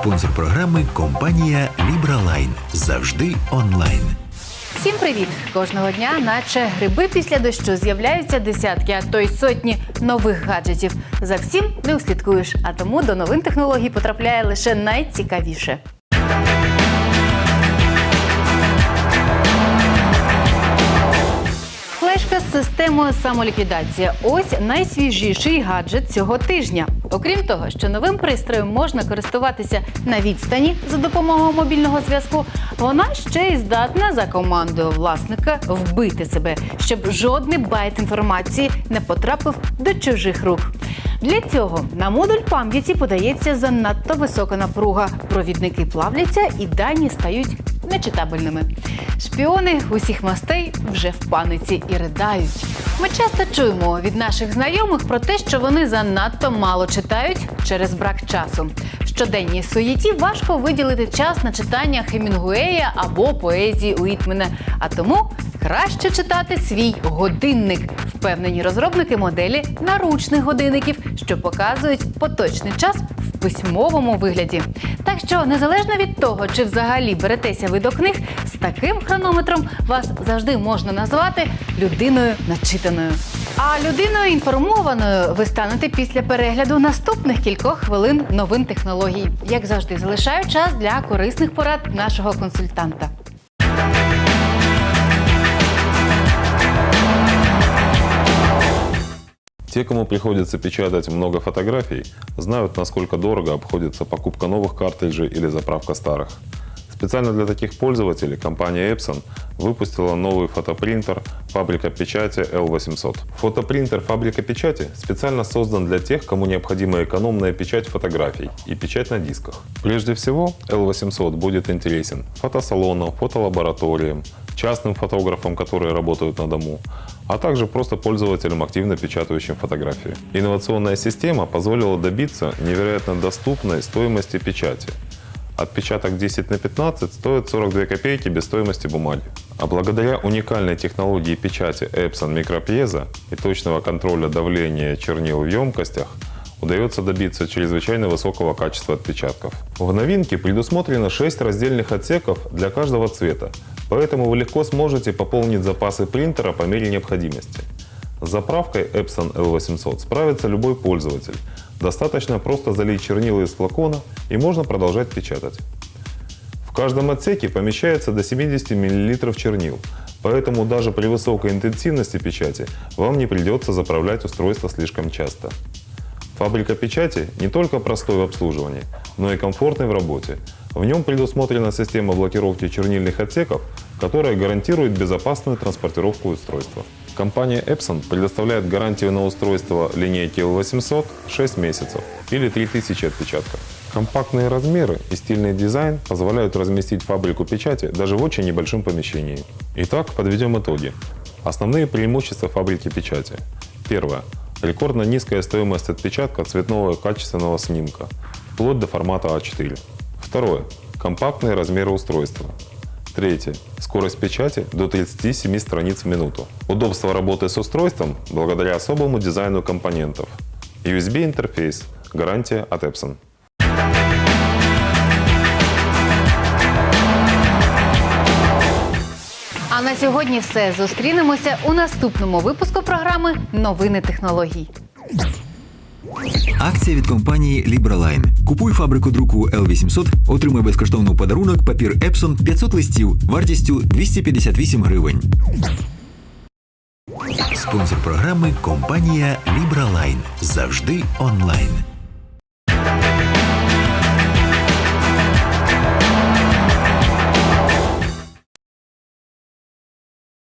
Спонсор програми компанія Лібралайн. Завжди онлайн. Всім привіт! Кожного дня, наче гриби після дощу, з'являються десятки, а то й сотні нових гаджетів. За всім не услідкуєш, а тому до новин технологій потрапляє лише найцікавіше. Системою самоліквідації. Ось найсвіжіший гаджет цього тижня. Окрім того, що новим пристроєм можна користуватися на відстані за допомогою мобільного зв'язку, вона ще й здатна за командою власника вбити себе, щоб жодний байт інформації не потрапив до чужих рук. Для цього на модуль пам'яті подається занадто висока напруга. Провідники плавляться і дані стають нечитабельними. Шпіони усіх мастей вже в паниці і riдають. Ми часто чуємо від наших знайомих про те, що вони занадто мало читають через брак часу. В щоденній суєті важко виділити час на читання Хемінгуея або поезії Уітмена. А тому краще читати свій годинник. Впевнені розробники моделі наручних годинників, що показують поточний час письмовому вигляді. Так що, незалежно від того, чи взагалі беретеся ви до книг, з таким хронометром вас завжди можна назвати людиною начитаною. А людиною інформованою ви станете після перегляду наступних кількох хвилин новин технологій. Як завжди, залишаю час для корисних порад нашого консультанта. Те, кому приходится печатать много фотографий, знают, насколько дорого обходится покупка новых картриджей или заправка старых. Специально для таких пользователей компания Epson выпустила новый фотопринтер «Фабрика печати L800». Фотопринтер «Фабрика печати» специально создан для тех, кому необходима экономная печать фотографий и печать на дисках. Прежде всего, L800 будет интересен фотосалонам, фотолабораториям, частным фотографам, которые работают на дому, а также просто пользователям, активно печатающим фотографии. Инновационная система позволила добиться невероятно доступной стоимости печати. Отпечаток 10 на 15 стоит 42 копейки без стоимости бумаги. А благодаря уникальной технологии печати Epson микропьеза и точного контроля давления чернил в емкостях, удается добиться чрезвычайно высокого качества отпечатков. В новинке предусмотрено 6 раздельных отсеков для каждого цвета, поэтому вы легко сможете пополнить запасы принтера по мере необходимости. С заправкой Epson L800 справится любой пользователь. Достаточно просто залить чернила из флакона и можно продолжать печатать. В каждом отсеке помещается до 70 мл чернил, поэтому даже при высокой интенсивности печати вам не придется заправлять устройство слишком часто. Фабрика печати не только простой в обслуживании, но и комфортный в работе. В нем предусмотрена система блокировки чернильных отсеков, которая гарантирует безопасную транспортировку устройства. Компания Epson предоставляет гарантию на устройство линейки L800 6 месяцев или 3000 отпечатков. Компактные размеры и стильный дизайн позволяют разместить фабрику печати даже в очень небольшом помещении. Итак, подведем итоги. Основные преимущества фабрики печати. Первое. Рекордно низкая стоимость отпечатка цветного качественного снимка, вплоть до формата А4. Второе. Компактные размеры устройства. Третье. Скорость печати до 37 страниц в минуту. Удобство работы с устройством благодаря особому дизайну компонентов. USB-интерфейс. Гарантия от Epson. На сьогодні все. Зустрінемося у наступному випуску програми Новини технологій. Акція від компанії Лібралайн. Купуй фабрику друку L800, отримай безкоштовно у подарунок папір Epson 500 листів вартістю 258 гривень. Спонсор програми компанія Лібралайн. Завжди онлайн.